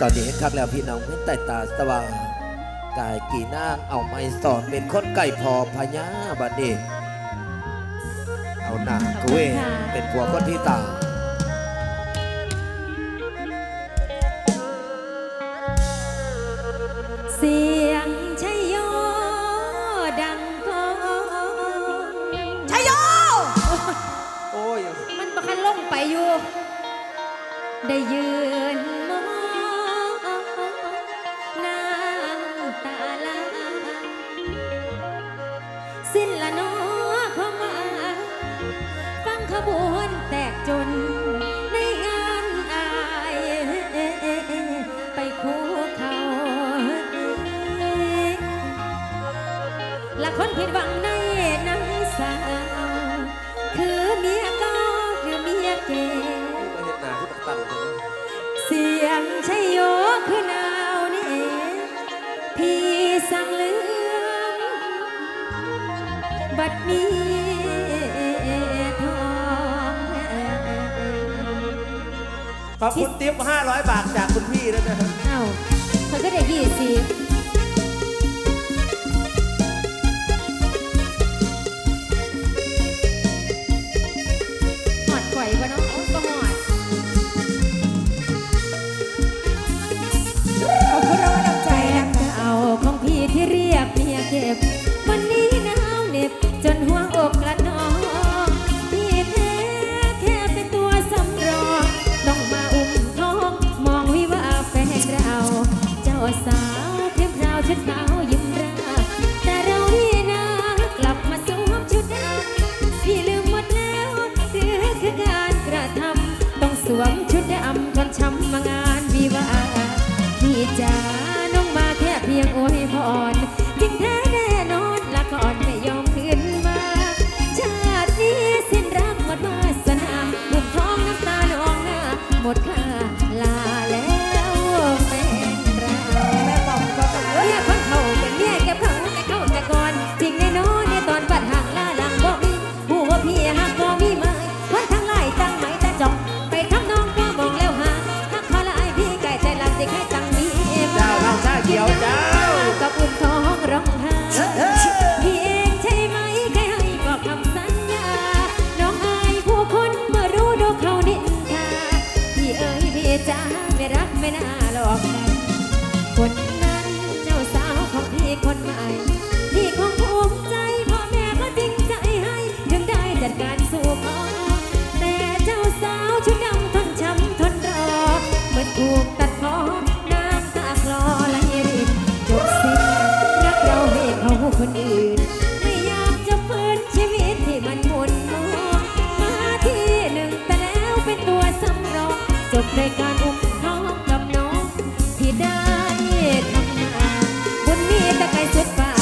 ตอนนี้เห็นคักแล้วพี่น้องเห็นใต้ตาสว่างกายกี่นางเอาไม้สอนเป็นคนไก่พอพญาบัดนี้เอาหน้ากุเวเป็นผัวคนที่ตาเสียงชัยโยดังก้องชัยโย โอ้ยมันประคันลงไปอยู่ ได้ยืน ฟังขบวนแตกจนในงานอาย ไปคู่เขาละคนผิดหวังในนังสาว คือเมียก็คือเมียเก่มาเห็นหนาที่ปักตันเลยเสียงชัยโยคือหนาวนี่เองพี่สั่งเลืองบัดนี้ ขอบคุณทิป500 บาทจากคุณพี่ด้วยนะครับเอ้าเขาก็ได้ยี่สิบหอดข่อยบ่เน้องโอ้ก็หอดขอบคุณรางวัลน้ำใจใจนะรักเก่าของพี่ที่เรียกเมียเก็บ วันนี้หนาวเหน็บจนหัวอกกระ สวม ไม่น่าหลอกกันคนนั้นเจ้าสาวของพี่คนใหม่ พี่คงภูมิใจพ่อแม่ก็จริงใจให้ ถึงได้จัดการสู่ขอแต่เจ้าสาวชุดดำทนช้ำทนรอ เหมือนถูกตัดคอน้ำตาคลอไหลรินจบสิ้นรักเราให้เขาคนอื่น ไม่อยากจะฝืนชีวิตที่มันหมุนมัวมาที่หนึ่งแต่แล้วเป็นตัวสำรองจบรายการอุ้ มท้องกับน้องที่ได้